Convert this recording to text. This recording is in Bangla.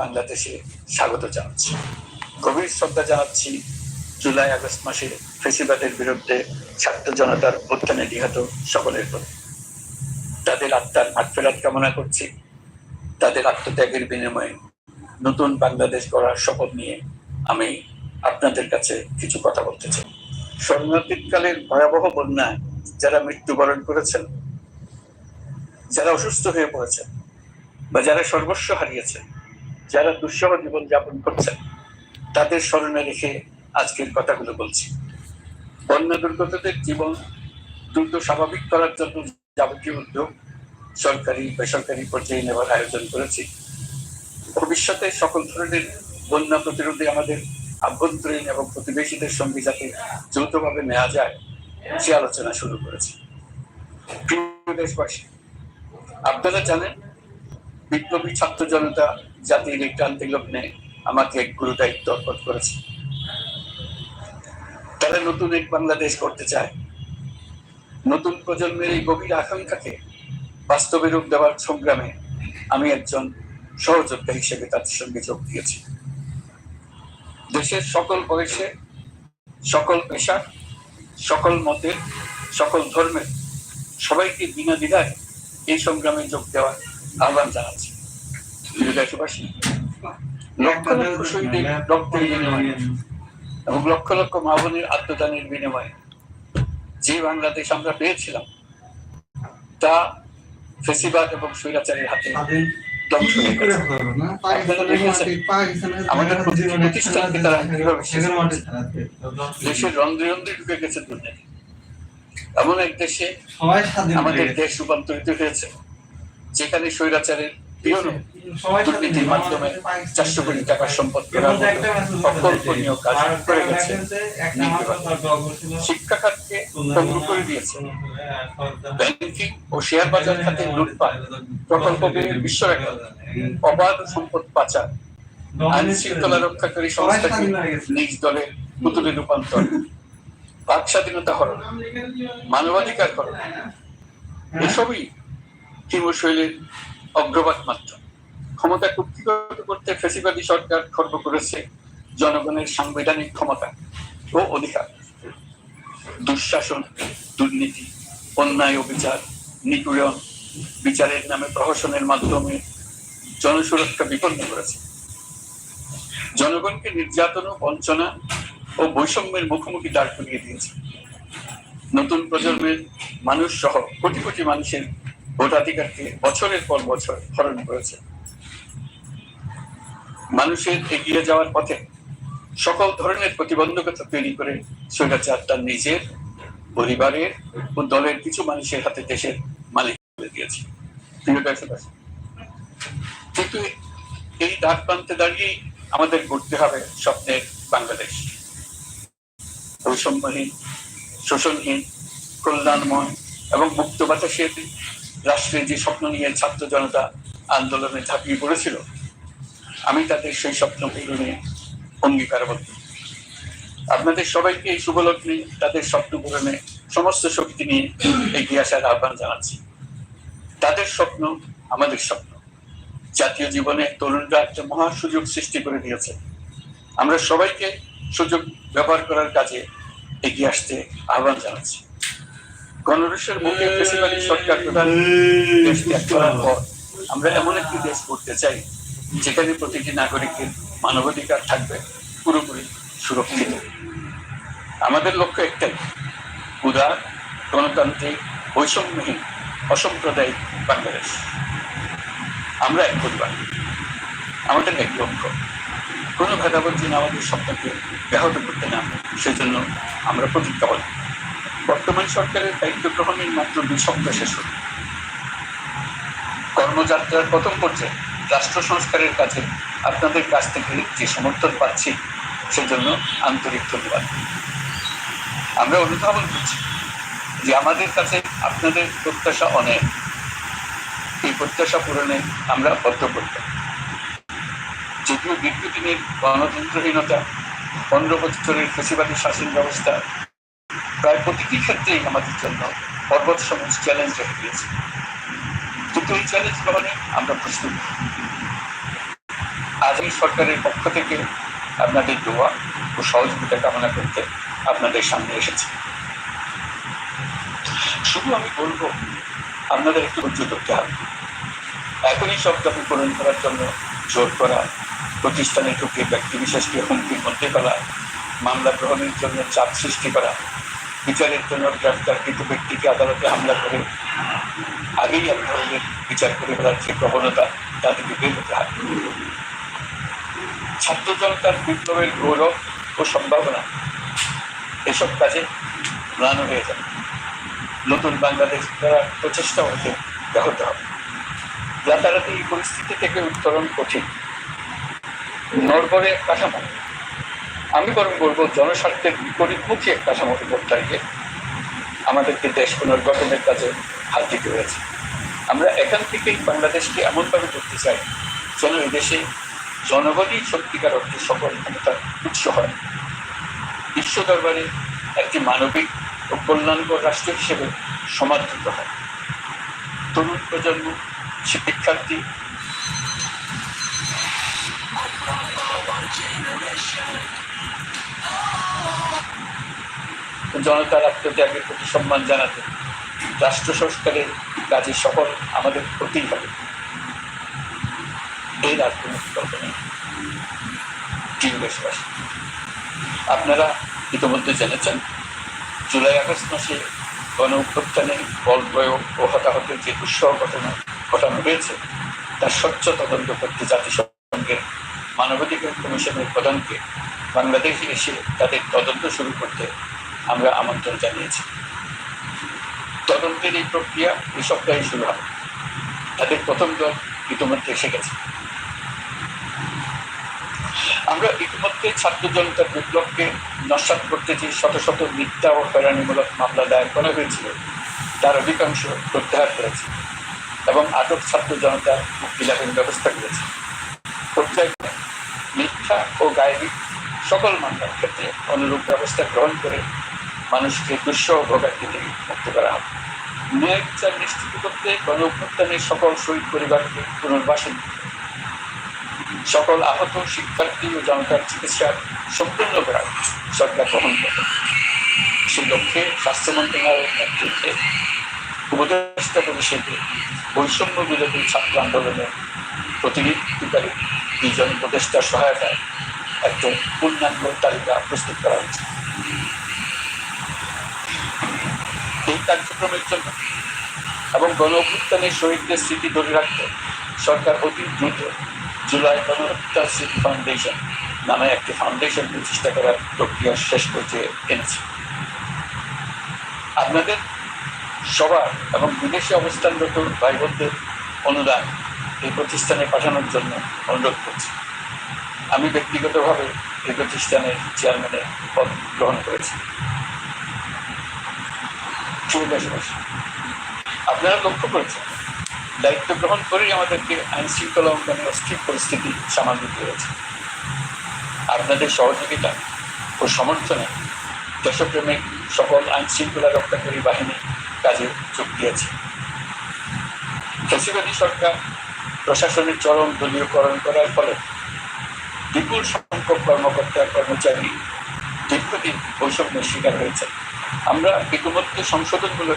বাংলাদেশে স্বাগত জানাচ্ছি। গভীর শ্রদ্ধা জানাচ্ছি জুলাই আগস্ট মাসে ফেসিবাদের বিরুদ্ধে ছাত্র জনতার অভ্যুত্থানে নিহত সকলের প্রতি। তাদের আত্মার মাঠফেরাত কামনা করছি। তাদের আত্মত্যাগের বিনিময়ে নতুন বাংলাদেশ গড়ার শপথ নিয়ে আমি আপনাদের কাছে কিছু কথা বলতে চাই। শরণার্থীকালের ভয়াবহ বন্যায় যারা মৃত্যুবরণ করেছেন, যারা অসুস্থ হয়ে পড়েছেন বা যারা সর্বস্ব হারিয়েছেন যারা দুঃসহ জীবন যাপন করছেন, তাদের স্মরণে রেখে আজকের কথাগুলো বলছি। বন্যা দুর্গতদের জীবন দ্রুত স্বাভাবিক করার জন্য যাবতীয় উদ্যোগ সরকারি, বেসরকারি পর্যায়ে নেওয়ার আয়োজন করেছি। ভবিষ্যতে সকল ধরনের বন্যা প্রতিরোধে আমাদের আভ্যন্তরীণ এবং প্রতিবেশীদের সঙ্গে যাতে যৌথভাবে নেওয়া যায়, সে আলোচনা শুরু করেছি। দেশবাসী, আপনারা জানেন, বিপ্লবী ছাত্র জনতা জাতির এই ক্রান্তি লগ্নে আমাকে এক গুরু দায়িত্ব অর্পণ করেছে। তারা নতুন এক বাংলাদেশ করতে চায়। নতুন প্রজন্মের এই গভীর আকাঙ্ক্ষাকে বাস্তবে রূপ দেওয়ার সংগ্রামে আমি একজন সহযোদ্ধা হিসেবে তাদের সঙ্গে যোগ দিয়েছি। দেশের সকল বয়সে, সকল পেশা, সকল মতের সকল ধর্মের সবাইকে বিনা দ্বিধায় এই সংগ্রামে যোগ দেওয়ার আহ্বান জানাচ্ছি। দেশবাসী লক্ষ লক্ষ শহীদের রক্তের বিনিময়ে এবং লক্ষ লক্ষ আত্মদানের বিনিময়ে যে বাংলাদেশ আমরা পেয়েছিলাম তা ফেসিবাদ এবং স্বৈরাচারের হাতে ধ্বংস হয়ে গেছে। আমাদের প্রতিষ্ঠানকে তারা কীভাবে দেশের রন্ধ্রে রন্ধ্রে ঢুকে গেছে দুর্নীতি। এমন এক দেশে আমাদের দেশ রূপান্তরিত হয়েছে যেখানে স্বৈরাচারের স্বাধীন দুর্নীতির মাধ্যমে চারশো কোটি টাকার সম্পদ কেনার এর মধ্যে একটা মতো message অকল্পনীয় কাজ করে গেছে। message একটা মাত্র দরকার ছিল। শিক্ষা খাতকে পঙ্গু করে দিয়েছে। ব্যাংকিং ও শেয়ার বাজার খাতে লুটপাট প্রকল্প ব্যয়ের বিশ্ব রেকর্ড অবাধ সম্পদ পাচার আইন শৃঙ্খলা রক্ষাকারী সংস্থাকে নিজ দলের পুতুলে রূপান্তর। বাক স্বাধীনতা হরণ মানবাধিকার হরণ এসবই শৈলীর অগ্রবাদ মাত্র। ক্ষমতা কুক্ষিগত করতে ফেসিবাদী সরকার খর্ব করেছে জনগণের সাংবিধানিক ক্ষমতা ও অধিকার। দুঃশাসন, দুর্নীতি, অন্যায় অবিচার, নিপীড়ন বিচারের নামে প্রহসনের মাধ্যমে জনসুরক্ষা বিপন্ন করেছে। জনগণকে নির্যাতন ও বঞ্চনা ও বৈষম্যের মুখোমুখি দাঁড় করিয়ে দিয়েছে। নতুন প্রজন্মের মানুষ সহ কোটি কোটি মানুষের ভোটাধিকারকে বছরের পর বছর হরণ করেছে। মানুষের এগিয়ে যাওয়ার পথে সকল ধরনের প্রতিবন্ধকতা তৈরি করে স্বৈরাচার তার নিজের, পরিবারের ও দলের কিছু মানুষের হাতে দেশের মালিক করে দিয়েছে। কিন্তু এই ডাক প্রান্তে দাঁড়িয়েই আমাদের করতে হবে স্বপ্নের বাংলাদেশ। বৈষম্যহীন, শোষণহীন, কল্যাণময় এবং মুক্ত বাতাসের রাষ্ট্রের যে স্বপ্ন নিয়ে ছাত্র জনতা আন্দোলনে ঝাঁপিয়ে পড়েছিল আমি তাদের সেই স্বপ্ন পূরণে অঙ্গীকারবদ্ধ আপনাদের সবাইকে এই শুভলগ্নে তাদের স্বপ্ন পূরণে সমস্ত শক্তি নিয়ে এগিয়ে আসার আহ্বান জানাচ্ছি। তাদের স্বপ্ন আমাদের স্বপ্ন। জাতীয় জীবনে তরুণরা একটা মহা সুযোগ সৃষ্টি করে দিয়েছে। আমরা সবাইকে সুযোগ ব্যবহার করার কাজে এগিয়ে আসতে আহ্বান জানাচ্ছি। গণরসের মুখে ফেসিবাদী সরকার প্রধান আমরা এমন একটি দেশ করতে চাই যেখানে প্রতিটি নাগরিকের মানবাধিকার থাকবে পুরোপুরি সুরক্ষিত। আমাদের লক্ষ্য একটাই, উদার, গণতান্ত্রিক, বৈষম্যহীন, অসাম্প্রদায়িক বাংলাদেশ। আমরা এক পরিবার, আমাদের এক লক্ষ্য। কোনো ভেদাভেদ যেন আমাদের স্বপ্নকে ব্যাহত করতে না সেজন্য আমরা প্রতিজ্ঞাবদ্ধ। বর্তমান সরকারের দায়িত্ব গ্রহণের মাত্র দুই সপ্তাহ শেষ হল। কর্মযাত্রার প্রথম পর্যায়ে রাষ্ট্র সংস্কারের কাজে আপনাদের কাছ থেকে যে সমর্থন পাচ্ছি, সেজন্য আন্তরিক ধন্যবাদ। আমরা অনুধাবন করছি যে আমাদের কাছে আপনাদের প্রত্যাশা অনেক। এই প্রত্যাশা পূরণে আমরা বদ্ধপরিত যদিও দীর্ঘদিনের গণতন্ত্রহীনতা, পনেরো বছরের ফেসিবাদী শাসন ব্যবস্থা, প্রায় প্রতিটি ক্ষেত্রেই আমাদের জন্য পর্বত সমাজ চ্যালেঞ্জ রেখে দিয়েছে কিন্তু চ্যালেঞ্জ গ্রহণে আমরা প্রস্তুত। আজই সরকারের পক্ষ থেকে আপনাদের দোয়া ও সহযোগিতা কামনা করতে আপনাদের সামনে এসেছি। শুধু আমি বলব, আপনাদের একটু ধৈর্য ধরতে হবে। এখনই সব দাবি পূরণ করার জন্য জোর করা, প্রতিষ্ঠানে ঢুকে ব্যক্তি বিশেষকে হুমকির মধ্যে ফেলা, মামলা গ্রহণের জন্য চাপ সৃষ্টি করা, বিচারের জন্য গ্রেফতারকৃত ব্যক্তিকে আদালতে হামলা করে আগেই এক ধরনের বিচার করে ফেলার যে প্রবণতা তা থেকে বের হতে হবে ছাত্র জনতার বিপ্লবের গৌরব ও সম্ভাবনা এসব কাজে ম্লান হয়ে যাবে নতুন বাংলাদেশ দ্বারা প্রচেষ্টা হতে ব্যাহত হবে। রাতারাতি এই পরিস্থিতি থেকে উত্তরণ কঠিন। নরবরে কাঠামো। আমি বরং বলব, জনস্বার্থের বিপরীতমুখী এক কাঠামোকে দাঁড়িয়ে আমাদেরকে দেশ পুনর্গঠনের কাজে হাত হয়েছে। আমরা এখান থেকেই বাংলাদেশকে এমনভাবে করতে চাই, যেন এই দেশে জনগণই সত্যিকার অর্থে সকল ক্ষমতার উৎস হয়। বিশ্ব দরবারে একটি মানবিক ও কল্যাণকর রাষ্ট্র হিসেবে সমাদৃত হয়। তরুণ প্রজন্ম, শিক্ষার্থী, জনতার আত্মত্যাগের প্রতি সম্মান জানাতে রাষ্ট্র সংস্কারের কাজে সফল আমাদের হতেই হবে। এর আর কোনো বিকল্প নেই। প্রিয় দেশবাসী, আপনারা ইতিমধ্যে জেনেছেন, জুলাই আগস্ট মাসে গণ অভ্যুত্থানে বল প্রয়োগ ও হতাহতের যে দুঃসহ ঘটনা ঘটানো হয়েছে, তার স্বচ্ছ তদন্ত করতে জাতিসংঘের মানবাধিকার কমিশনের প্রধানকে বাংলাদেশে এসে তাদের তদন্ত শুরু করতে আমরা আমন্ত্রণ জানিয়েছি। তদন্তের এই প্রক্রিয়া এই সপ্তাহে শুরু হবে। তাদের প্রথম দল ইতিমধ্যে এসে গেছে। আমরা ইতিমধ্যে ছাত্র জনতার বিপ্লবকে নস্বাত করতে যে শত শত মিথ্যা ও হয়রানিমূলক মামলা দায়ের করা হয়েছিল, তার অধিকাংশ প্রত্যাহার করেছে এবং আটক ছাত্র জনতার মুক্তি লাভের ব্যবস্থা করেছে পর্যায়ক্রমে মিথ্যা ও গায়েবী সকল মামলার ক্ষেত্রে অনুরূপ ব্যবস্থা গ্রহণ করে মানুষকে দুঃসহ ভোগান্তি থেকে মুক্ত করা হবে। ন্যায় বিচার নিশ্চিত করতে গণ অভ্যুত্থানের সকল শহীদ পরিবারকে পুনর্বাসন। সকল আহত, শিক্ষার্থী ও জনতার চিকিৎসার সম্পূর্ণ করা সরকার গ্রহণ করে। সেই লক্ষ্যে স্বাস্থ্য মন্ত্রণালয়ের নেতৃত্বে উপদেষ্টা পরিষদে বৈষম্য বিরোধী ছাত্র আন্দোলনের প্রতিনিধিত্বকারী দুজন উপদেষ্টার সহায়তায় একটা পূর্ণাঙ্গ তালিকা প্রস্তুত করা হয়েছে। এই কার্যক্রমের জন্য এবং গণ অভ্যুত্থানের শহীদদের স্মৃতি ধরে রাখতে সরকার অতি দ্রুত জুলাই গণহত্যা স্মৃতি ফাউন্ডেশন নামে একটি ফাউন্ডেশন প্রতিষ্ঠা করার প্রক্রিয়া শেষ করতে এনেছে। আপনাদের সবার এবং বিদেশে অবস্থানরত ভাই বোনদের অনুদান এই প্রতিষ্ঠানে পাঠানোর জন্য অনুরোধ করছি। আমি ব্যক্তিগতভাবে এই প্রতিষ্ঠানের চেয়ারম্যানের পদ গ্রহণ করেছি। আপনারা লক্ষ্য করেছেন, দায়িত্ব গ্রহণ করেই আমাদেরকে আইন শৃঙ্খলা অঙ্গনে অস্থির পরিস্থিতি সামাল দিতে হয়েছে। আপনাদের সহযোগিতা ও সমর্থনে দেশপ্রেমিক সকল আইন শৃঙ্খলা রক্ষাকারী বাহিনী কাজে যোগ দিয়েছে। ফেসিবাদী সরকার প্রশাসনের চরম দলীয়করণ করার ফলে বিপুল সংখ্যক কর্মকর্তা, কর্মচারী দীর্ঘদিন বৈষম্যের শিকার হয়েছে আমরা ইতিমধ্যে সংশোধনমূলক